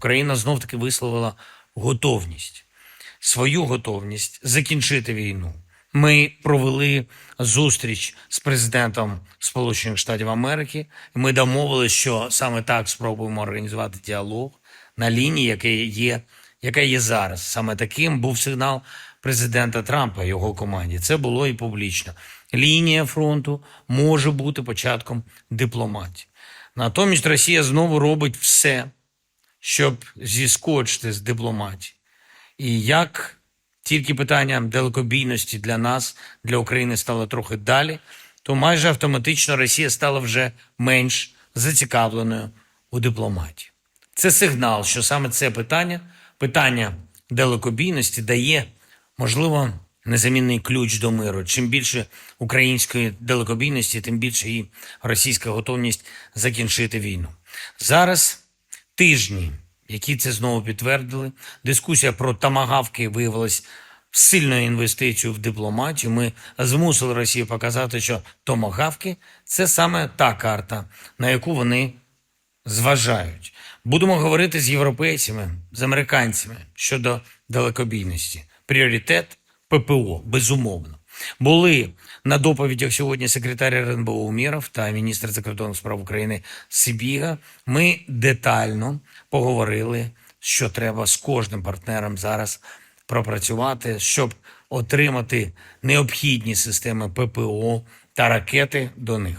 Україна знов таки висловила готовність, свою готовність закінчити війну. Ми провели зустріч з президентом Сполучених Штатів Америки. Ми домовилися, що саме так спробуємо організувати діалог на лінії, яка є, яка є зараз. Саме таким був сигнал президента Трампа і його команді. Це було і публічно. Лінія фронту може бути початком дипломатії. Натомість Росія знову робить все, щоб зіскочити з дипломатії. І як тільки питання далекобійності для нас, для України стало трохи далі, то майже автоматично Росія стала вже менш зацікавленою у дипломатії. Це сигнал, що саме це питання, питання далекобійності, дає, можливо, незамінний ключ до миру. Чим більше української далекобійності, тим більше і російська готовність закінчити війну. Зараз тижні, які це знову підтвердили. Дискусія про тамагавки виявилась сильною інвестицією в дипломатію. Ми змусили Росію показати, що томагавки це саме та карта, на яку вони зважають. Будемо говорити з європейцями, з американцями щодо далекобійності. Пріоритет ППО, безумовно. Були на доповідях сьогодні секретар РНБО Уміров та міністр закордонних справ України Сибіга. Ми детально поговорили, що треба з кожним партнером зараз пропрацювати, щоб отримати необхідні системи ППО та ракети до них.